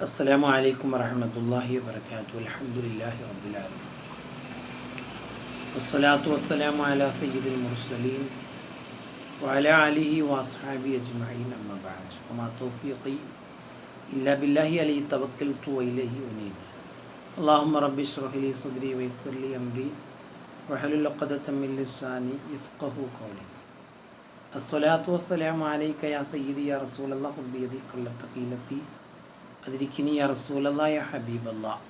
السلام عليكم ورحمة الله وبركاته. الحمد لله رب العالمين. والصلاة والسلام على سيد المرسلين وعلى آله وأصحابه أجمعين أما بعد. وما توفيقي إلا بالله عليه توكلت وإليه أنيب. اللهم رب اشرح لي صدري ويسر لي أمري. وحلل عقدة من لساني يفقه قولي. الصلاة والسلام عليك يا سيدي يا رسول الله قلة ثقيلتي അതിരിക്കിനി അറസൂലായ ഹബീബല്ല.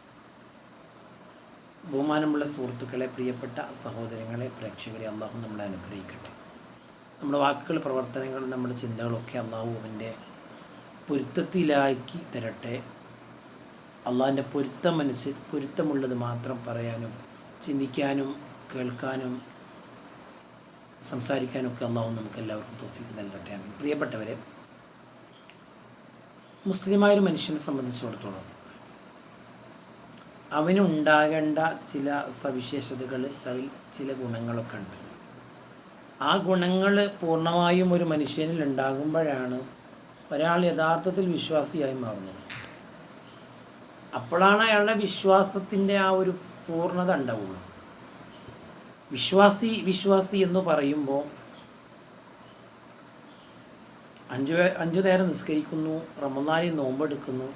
ബഹുമാനമുള്ള സുഹൃത്തുക്കളെ പ്രിയപ്പെട്ട സഹോദരങ്ങളെ പ്രേക്ഷകരെ അള്ളാഹു നമ്മളെ അനുഗ്രഹിക്കട്ടെ. നമ്മുടെ വാക്കുകൾ പ്രവർത്തനങ്ങൾ നമ്മുടെ ചിന്തകളൊക്കെ അള്ളാഹു അവന്റെ പൊരുത്തത്തിലാക്കി തരട്ടെ. അള്ളാഹിന്റെ പൊരുത്തം മനസ്സിൽ പൊരുത്തമുള്ളത് മാത്രം പറയാനും ചിന്തിക്കാനും കേൾക്കാനും സംസാരിക്കാനൊക്കെ അള്ളാഹു നമുക്ക് എല്ലാവർക്കും തോഫിക്ക് നൽകട്ടെ. പ്രിയപ്പെട്ടവരെ മുസ്ലിമായ ഒരു മനുഷ്യനെ സംബന്ധിച്ചിടത്തോളം അവനുണ്ടാകേണ്ട ചില സവിശേഷതകൾ ചില ചില ഗുണങ്ങളൊക്കെ ഉണ്ട്. ആ ഗുണങ്ങൾ പൂർണമായും ഒരു മനുഷ്യനിൽ ഉണ്ടാകുമ്പോഴാണ് ഒരാൾ യഥാർത്ഥത്തിൽ വിശ്വാസിയായി മാറുന്നത്. അപ്പോഴാണ് അയാളുടെ വിശ്വാസത്തിന്റെ ആ ഒരു പൂർണത ഉണ്ടാവുള്ളൂ. വിശ്വാസി വിശ്വാസി എന്ന് പറയുമ്പോൾ അഞ്ചു അഞ്ച് നേരം നിസ്കരിക്കുന്നു റമദാനിൽ നോമ്പെടുക്കുന്നു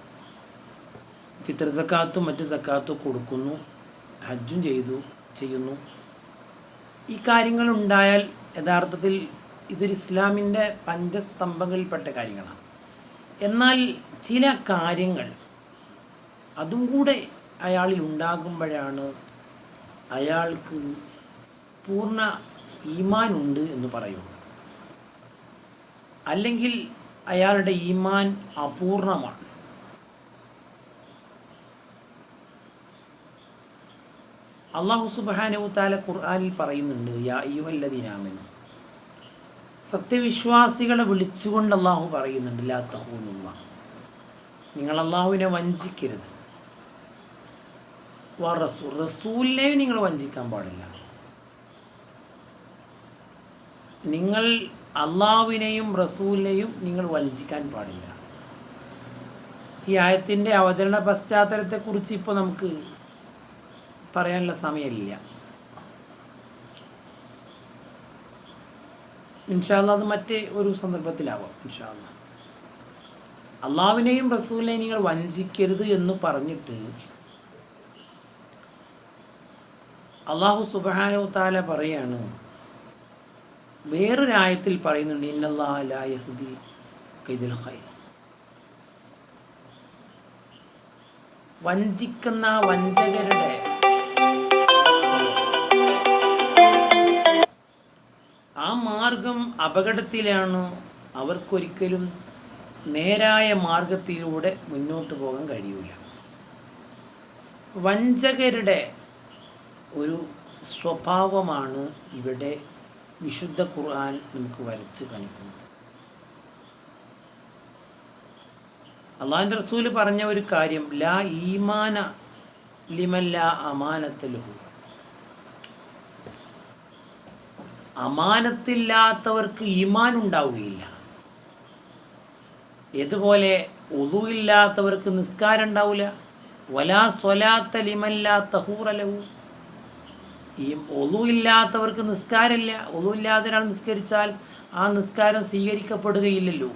ഫിത്തർ സക്കാത്തും മറ്റു സക്കാത്തും കൊടുക്കുന്നു ഹജ്ജും ചെയ്തു ചെയ്യുന്നു. ഈ കാര്യങ്ങൾ ഉണ്ടായാൽ യഥാർത്ഥത്തിൽ ഇതൊരു ഇസ്ലാമിന്റെ പഞ്ചസ്തംഭങ്ങളിൽപ്പെട്ട കാര്യങ്ങളാണ്. എന്നാൽ ചില കാര്യങ്ങൾ അതും കൂടെ അയാളിൽ ഉണ്ടാകുമ്പോഴാണ് അയാൾക്ക് പൂർണ ഈമാനുണ്ട് എന്ന് പറയുള്ളൂ. അല്ലെങ്കിൽ അയാളുടെ ഈമാൻ അപൂർണമാണ്. അള്ളാഹു സുബാനവു താല ഖുർആാനിൽ പറയുന്നുണ്ട് യാ സത്യവിശ്വാസികളെ വിളിച്ചുകൊണ്ട് അള്ളാഹു പറയുന്നുണ്ട് ലാ തഹൂനുള്ള നിങ്ങൾ അള്ളാഹുവിനെ വഞ്ചിക്കരുത്. വാ റസൂൽ റസൂലിനെ നിങ്ങൾ വഞ്ചിക്കാൻ പാടില്ല. നിങ്ങൾ അള്ളാഹുവിനെയും റസൂലിനെയും നിങ്ങൾ വഞ്ചിക്കാൻ പാടില്ല. ഈ ആയത്തിന്റെ അവതരണ പശ്ചാത്തലത്തെക്കുറിച്ച് ഇപ്പോൾ നമുക്ക് പറയാനുള്ള സമയമില്ല. ഇൻഷാല്ല അത് മറ്റേ ഒരു സന്ദർഭത്തിലാവാം ഇൻഷാല്ല അള്ളാവിനെയും റസൂലിനെയും നിങ്ങൾ വഞ്ചിക്കരുത് എന്ന് പറഞ്ഞിട്ട് അള്ളാഹു സുബാനു താല പറയാണ് വേറൊരായത്തിൽ പറയുന്നുണ്ട് ഇന്നല്ലാഹുദി കൈദുൽ ഖൈർ. വഞ്ചിക്കുന്ന വഞ്ചകരുടെ ആ മാർഗം അപകടത്തിലാണ് അവർക്കൊരിക്കലും നേരായ മാർഗത്തിലൂടെ മുന്നോട്ട് പോകാൻ കഴിയൂല. വഞ്ചകരുടെ ഒരു സ്വഭാവമാണ് ഇവിടെ വിശുദ്ധ ഖുർആൻ നമുക്ക് വരച്ച് കാണിക്കുന്നത് അള്ളാഹിന്റെ റസൂൽ പറഞ്ഞ ഒരു കാര്യം ലാ ഈമാന ലിമല്ല അമാനത്തലുഹു അമാനത്തില്ലാത്തവർക്ക് ഈമാൻ ഉണ്ടാവുകയില്ല. ഏതുപോലെ ഒതുവില്ലാത്തവർക്ക് നിസ്കാരം ഉണ്ടാവില്ല വലാ സ്വലാത്ത ലിമല്ല തഹൂറലഹു ഈ ഒതുവില്ലാത്തവർക്ക് നിസ്കാരമില്ല. ഒതുവില്ലാത്ത ഒരാൾ നിസ്കരിച്ചാൽ ആ നിസ്കാരം സ്വീകരിക്കപ്പെടുകയില്ലല്ലോ.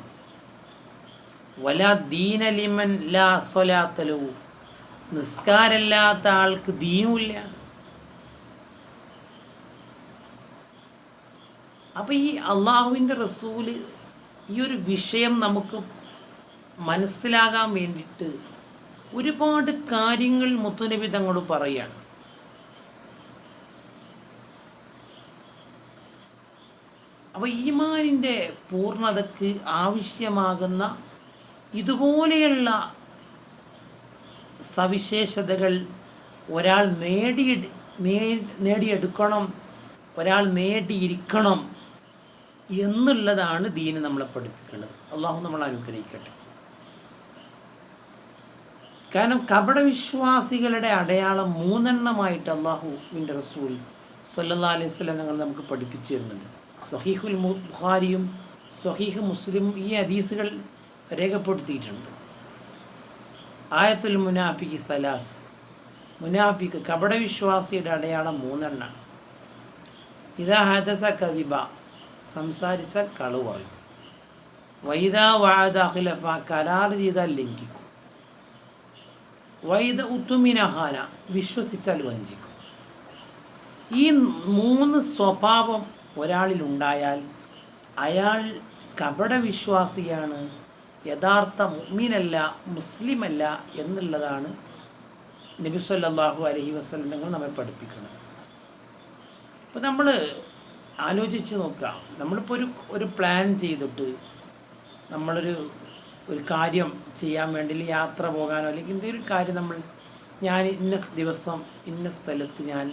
വല ദീനലിമൻ ലാ സ്വലാത്തലോ നിസ്കാരമില്ലാത്ത ആൾക്ക് ദീനുമില്ല. അപ്പം ഈ അള്ളാഹുവിന്റെ റസൂൽ ഈ ഒരു വിഷയം നമുക്ക് മനസ്സിലാകാൻ വേണ്ടിയിട്ട് ഒരുപാട് കാര്യങ്ങൾ മുത്തുനബി തങ്ങളോട് പറയുകയാണ് അപ്പോൾ ഈമാനിന്റെ പൂർണതയ്ക്ക് ആവശ്യമാകുന്ന ഇതുപോലെയുള്ള സവിശേഷതകൾ ഒരാൾ നേടിയെടു നേ- നേടിയെടുക്കണം ഒരാൾ നേടിയിരിക്കണം എന്നുള്ളതാണ് ദീന് നമ്മളെ പഠിപ്പിക്കുന്നത് അള്ളാഹു നമ്മൾ അനുഗ്രഹിക്കട്ടെ. കാരണം കപടവിശ്വാസികളുടെ അടയാളം മൂന്നെണ്ണമായിട്ട് അള്ളാഹുവിന്റെ റസൂൽ സല്ലാ അലൈഹി സ്വലം ഞങ്ങൾ നമുക്ക് പഠിപ്പിച്ചു തരുന്നുണ്ട്. സഹീഹുൽ ബുഖാരിയും സഹീഹ് മുസ്ലിമും ഈ ഹദീസുകൾ രേഖപ്പെടുത്തിയിട്ടുണ്ട്. ആയത്തുൽ മുനാഫിക്ക് സലാസ്. മുനാഫിക്ക് കപടവിശ്വാസിയുടെ അടയാളം മൂന്നെണ്ണം ഇതാ ഹദസ കദിബ സംസാരിച്ചാൽ കളു പറയും. വൈദ വാദ അഖിലഫ കരാർ ചെയ്താൽ ലംഘിക്കും. വൈദ ഉത്തുമിനഹാന വിശ്വസിച്ചാൽ വഞ്ചിക്കും. ഈ മൂന്ന് സ്വഭാവം ഒരാളിലുണ്ടായാൽ അയാൾ കപടവിശ്വാസിയാണ് യഥാർത്ഥ മുഅ്മിനല്ല മുസ്ലിമല്ല എന്നുള്ളതാണ് നബി സല്ലല്ലാഹു അലൈഹി വസല്ലം തങ്ങൾ നമ്മെ പഠിപ്പിക്കുന്നത്. അപ്പോൾ നമ്മൾ ആലോചിച്ച് നോക്കാം നമ്മളിപ്പോൾ ഒരു ഒരു പ്ലാൻ ചെയ്തിട്ട് നമ്മളൊരു ഒരു കാര്യം ചെയ്യാൻ വേണ്ടി യാത്ര പോകാനോ അല്ലെങ്കിൽ എന്തെങ്കിലും കാര്യം നമ്മൾ ഞാൻ ഇന്ന ദിവസം ഇന്ന സ്ഥലത്ത് ഞാൻ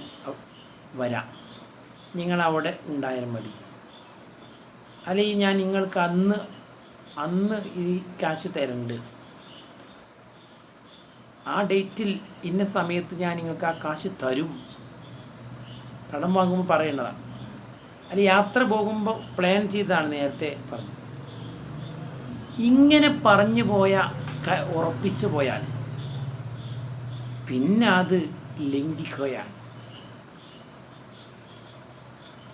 വരാം. നിങ്ങൾ അവിടെ ഉണ്ടായാൽ മതി. അല്ലെങ്കിൽ ഞാൻ നിങ്ങൾക്ക് അന്ന് അന്ന് ഈ ക്യാഷ് തരുന്നുണ്ട് ആ ഡേറ്റിൽ ഇന്ന സമയത്ത് ഞാൻ നിങ്ങൾക്ക് ആ കാശ് തരും. കടം വാങ്ങുമ്പോൾ പറയേണ്ടതാണ് അല്ല യാത്ര പോകുമ്പോൾ പ്ലാൻ ചെയ്താണ് നേരത്തെ പറഞ്ഞത്. ഇങ്ങനെ പറഞ്ഞു പോയ ഉറപ്പിച്ചു പോയാൽ പിന്നെ അത് ലംഘിക്കുകയാണ്.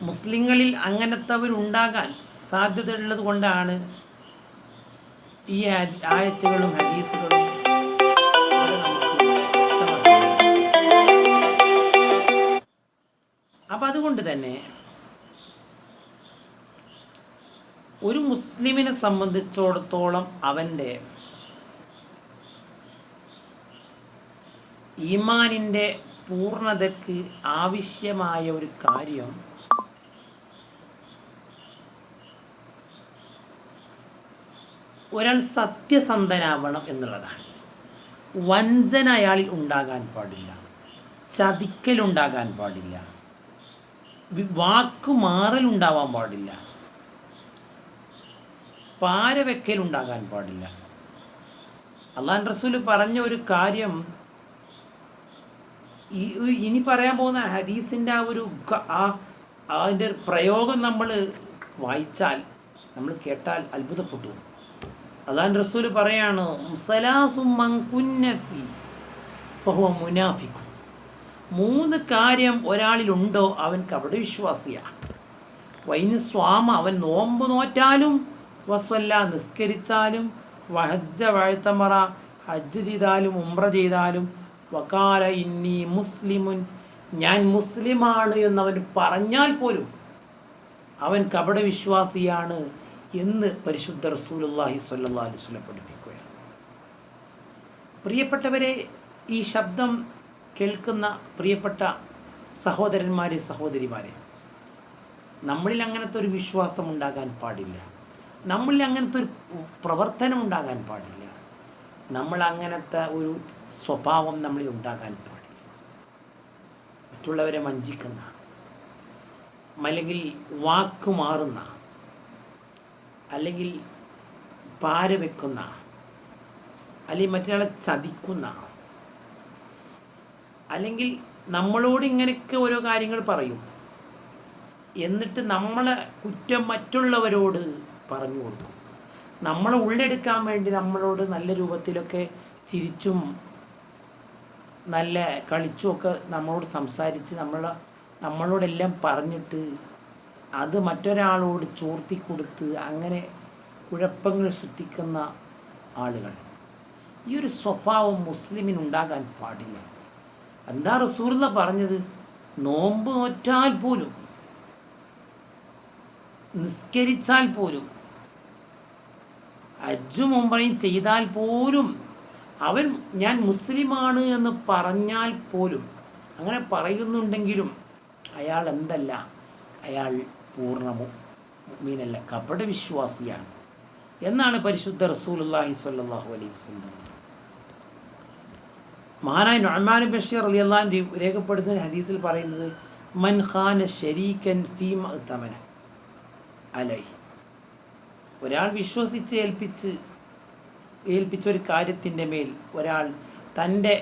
മുസ്ലിങ്ങളിൽ അങ്ങനത്തവരുണ്ടാകാൻ സാധ്യതയുള്ളത് കൊണ്ടാണ് ഈ ആയത്തുകളും ഹദീസുകളും അപ്പം അതുകൊണ്ട് തന്നെ ഒരു മുസ്ലിമിനെ സംബന്ധിച്ചിടത്തോളം അവന്റെ ഈമാനിന്റെ പൂർണതയ്ക്ക് ആവശ്യമായ ഒരു കാര്യം ഒരാൾ സത്യസന്ധനാവണം എന്നുള്ളതാണ്. വഞ്ചന അയാളിൽ ഉണ്ടാകാൻ പാടില്ല. ചതിക്കലുണ്ടാകാൻ പാടില്ല. വാക്ക് മാറലുണ്ടാവാൻ പാടില്ല. പാരവെക്കലുണ്ടാകാൻ പാടില്ല. അള്ളാൻ റസൂൽ പറഞ്ഞ ഒരു കാര്യം ഈ ഇനി പറയാൻ പോകുന്ന ഹദീസിന്റെ ആ ഒരു ആ അതിന്റെ പ്രയോഗം നമ്മൾ വായിച്ചാൽ നമ്മൾ കേട്ടാൽ അത്ഭുതപ്പെട്ടു. അള്ളാൻ റസൂൽ പറയാണ്. മൂന്ന് കാര്യം ഒരാളിലുണ്ടോ അവൻ കപട വിശ്വാസിയാണ് വൈന് സ്വാമ അവൻ നോമ്പ് നോറ്റാലും വസ്വല്ല നിസ്കരിച്ചാലും വഹജ്ജ വാഴ്ത്തമറ ഹജ്ജ് ചെയ്താലും ഉംറ ചെയ്താലും വക്കാല ഇന്നി മുസ്ലിമുൻ ഞാൻ മുസ്ലിമാണ് എന്നവൻ പറഞ്ഞാൽ പോലും അവൻ കപട വിശ്വാസിയാണ് എന്ന് പരിശുദ്ധ റസൂലുള്ളാഹി സ്വല്ലാ അലൈഹി വസല്ലം പഠിപ്പിക്കുകയാണ്. പ്രിയപ്പെട്ടവരെ ഈ ശബ്ദം കേൾക്കുന്ന പ്രിയപ്പെട്ട സഹോദരന്മാരെ സഹോദരിമാരെ നമ്മളിൽ അങ്ങനത്തെ ഒരു വിശ്വാസം ഉണ്ടാകാൻ പാടില്ല. നമ്മളിൽ അങ്ങനത്തെ ഒരു പ്രവർത്തനം ഉണ്ടാകാൻ പാടില്ല. നമ്മൾ അങ്ങനത്തെ ഒരു സ്വഭാവം നമ്മളിൽ ഉണ്ടാകാൻ പാടില്ല. മറ്റുള്ളവരെ വഞ്ചിക്കുന്ന അല്ലെങ്കിൽ വാക്ക് മാറുന്ന അല്ലെങ്കിൽ പാര വെക്കുന്ന അല്ലെങ്കിൽ മറ്റൊരാളെ ചതിക്കുന്ന അല്ലെങ്കിൽ നമ്മളോട് ഇങ്ങനെയൊക്കെ ഓരോ കാര്യങ്ങൾ പറയും. എന്നിട്ട് നമ്മളെ കുറ്റം മറ്റുള്ളവരോട് പറഞ്ഞു കൊടുക്കും. നമ്മളെ ഉള്ളെടുക്കാൻ വേണ്ടി നമ്മളോട് നല്ല രൂപത്തിലൊക്കെ ചിരിച്ചും നല്ല കളിച്ചുമൊക്കെ നമ്മളോട് സംസാരിച്ച് നമ്മളെ നമ്മളോടെല്ലാം പറഞ്ഞിട്ട് അത് മറ്റൊരാളോട് ചോർത്തി കൊടുത്ത് അങ്ങനെ കുഴപ്പങ്ങൾ സൃഷ്ടിക്കുന്ന ആളുകൾ. ഈ ഒരു സ്വഭാവം മുസ്ലിമിനുണ്ടാകാൻ പാടില്ല. എന്താ റസൂർന്ന പറഞ്ഞത്? നോമ്പ് നോറ്റാൽ പോലും നിസ്കരിച്ചാൽ പോലും അജ്ജും ഉംറയും ചെയ്താൽ പോലും അവൻ ഞാൻ മുസ്ലിമാണ് എന്ന് പറഞ്ഞാൽ പോലും അങ്ങനെ പറയുന്നുണ്ടെങ്കിലും അയാൾ എന്തല്ല? അയാൾ പൂർണമു മീനല്ല കപട വിശ്വാസിയാണ് എന്നാണ് പരിശുദ്ധ റസൂലുള്ളാഹി സ്വല്ലല്ലാഹു അലൈഹി വസല്ലം. മഹാനായ നൊഹ്മാൻ ബഷീർ അലി അള്ളഹാൻ രേഖപ്പെടുത്തുന്ന ഹദീസിൽ പറയുന്നത് മൻ ഖാന ഷരീക്കൻ ഫീമ തമന അലൈ ഒരാൾ വിശ്വസിച്ച് ഏൽപ്പിച്ച് ഏൽപ്പിച്ച ഒരു കാര്യത്തിന്റെ മേൽ ഒരാൾ തന്റെ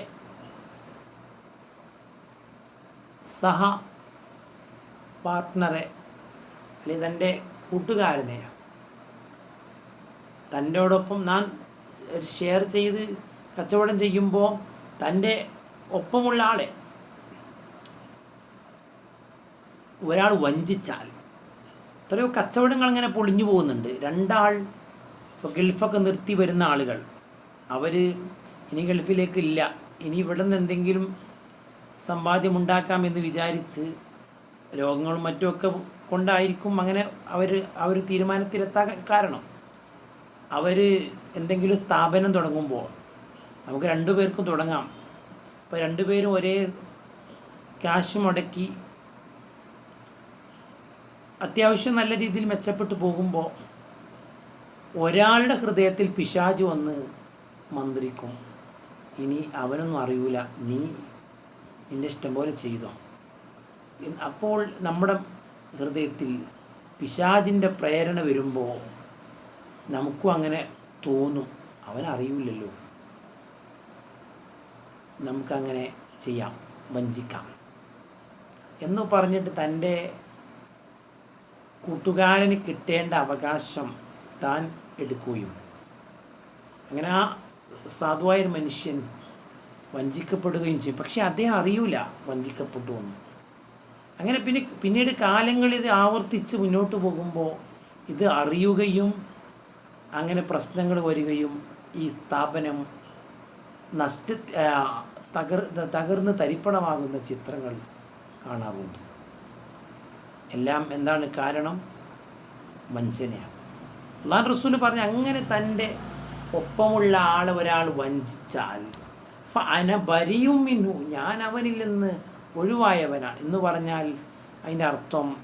സഹ പാർട്ട്ണറെ അല്ലെങ്കിൽ തന്റെ കൂട്ടുകാരനെ. തന്റോടൊപ്പം നാം ഷെയർ ചെയ്ത് കച്ചവടം ചെയ്യുമ്പോൾ തന്റെ ഒപ്പമുള്ള ആളെ. ഒരാൾ വഞ്ചിച്ചാൽ. എത്രയോ കച്ചവടങ്ങൾ അങ്ങനെ പൊളിഞ്ഞു പോകുന്നുണ്ട്. രണ്ടാൾ ഇപ്പോൾ ഗൾഫൊക്കെ നിർത്തി വരുന്ന ആളുകൾ. അവർ ഇനി ഗൾഫിലേക്ക് ഇല്ല ഇനി ഇവിടെ നിന്ന് എന്തെങ്കിലും സമ്പാദ്യം ഉണ്ടാക്കാമെന്ന് വിചാരിച്ച് രോഗങ്ങളും മറ്റുമൊക്കെ കൊണ്ടായിരിക്കും അങ്ങനെ അവർ അവർ തീരുമാനത്തിലെത്താൻ കാരണം. അവർ എന്തെങ്കിലും സ്ഥാപനം തുടങ്ങുമ്പോൾ നമുക്ക് രണ്ടു പേർക്കും തുടങ്ങാം. ഇപ്പോൾ രണ്ടുപേരും ഒരേ ക്യാഷ് മുടക്കി അത്യാവശ്യം നല്ല രീതിയിൽ മെച്ചപ്പെട്ടു പോകുമ്പോൾ ഒരാളുടെ ഹൃദയത്തിൽ പിശാജ് വന്ന് മന്ത്രിക്കും. ഇനി അവനൊന്നും അറിയൂല. നീ നിന്റെ ഇഷ്ടം പോലെ ചെയ്തോ. അപ്പോൾ നമ്മുടെ ഹൃദയത്തിൽ പിശാജിന്റെ പ്രേരണ വരുമ്പോൾ നമുക്കും അങ്ങനെ തോന്നും. അവനറിയില്ലല്ലോ നമുക്കങ്ങനെ ചെയ്യാം വഞ്ചിക്കാം. എന്ന് പറഞ്ഞിട്ട് തന്റെ കൂട്ടുകാരന് കിട്ടേണ്ട അവകാശം താൻ എടുക്കുകയും. അങ്ങനെ ആ സാധുവായൊരു മനുഷ്യൻ വഞ്ചിക്കപ്പെടുകയും ചെയ്യും. പക്ഷെ അദ്ദേഹം അറിയൂല വഞ്ചിക്കപ്പെട്ടു എന്ന്. അങ്ങനെ പിന്നെ പിന്നീട് കാലങ്ങൾ ഇത് ആവർത്തിച്ച് മുന്നോട്ട് പോകുമ്പോൾ ഇത് അറിയുകയും അങ്ങനെ പ്രശ്നങ്ങൾ വരികയും ഈ സ്ഥാപനം നഷ്ട തകർ തകർന്ന് തരിപ്പണമാകുന്ന ചിത്രങ്ങൾ കാണാറുണ്ട്. എല്ലാം എന്താണ് കാരണം? വഞ്ചനയാണ്. അള്ളാൻ റസൂൽ പറഞ്ഞ അങ്ങനെ തന്റെ ഒപ്പമുള്ള ആളെ ഒരാൾ വഞ്ചിച്ചാൽ അന ബരിയും മിന്നു ഞാൻ അവനിൽ നിന്ന് ഒഴിവായവനാണ്. എന്ന് പറഞ്ഞാൽ അതിന്റെ അർത്ഥം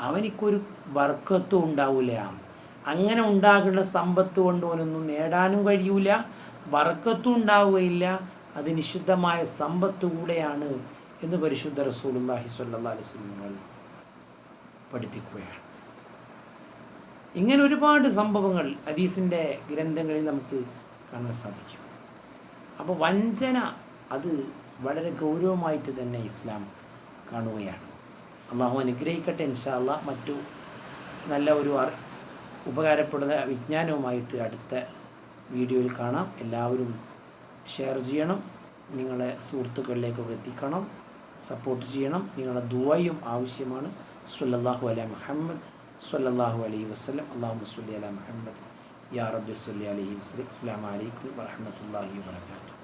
അവനിക്കൊരു വർക്കത്വം ഉണ്ടാവില്ല അങ്ങനെ ഉണ്ടാകുന്ന സമ്പത്ത് കൊണ്ട് അവനൊന്നും നേടാനും കഴിയൂല വർക്കത്തും ഉണ്ടാവുകയില്ല. അത് നിഷിദ്ധമായ സമ്പത്ത് കൂടെയാണ് എന്ന് പരിശുദ്ധ റസൂലുള്ളാഹി സ്വല്ലല്ലാഹി അലൈഹി വസല്ലം പഠിപ്പിക്കുകയാണ്. ഇങ്ങനെ ഒരുപാട് സംഭവങ്ങൾ ഹദീസിന്റെ ഗ്രന്ഥങ്ങളിൽ നമുക്ക് കാണാൻ സാധിക്കും. അപ്പോൾ വഞ്ചന അത് വളരെ ഗൗരവമായിട്ട് തന്നെ ഇസ്ലാം കാണുകയാണ്. അള്ളാഹു അനുഗ്രഹിക്കട്ടെ ഇൻഷാല്ല മറ്റു നല്ല ഒരു ഉപകാരപ്പെടുന്ന വിജ്ഞാനവുമായിട്ട് അടുത്ത വീഡിയോയിൽ കാണാം. എല്ലാവരും ഷെയർ ചെയ്യണം. നിങ്ങളെ സുഹൃത്തുക്കളിലേക്കൊക്കെ എത്തിക്കണം. സപ്പോർട്ട് ചെയ്യണം. നിങ്ങളുടെ ദുവായും ആവശ്യമാണ്. സല്ലല്ലാഹു അല മുഹമ്മദ് സല്ലല്ലാഹു അലൈഹി വസ്ലം അള്ളാഹു സുല്ലി അല മുഹമ്മദ്. യാ റബ്ബി സുല്ലി അലൈഹി വസ്ലം അസ്സാം വലൈക്കും വറഹമത്തല്ലാഹി വാത്തു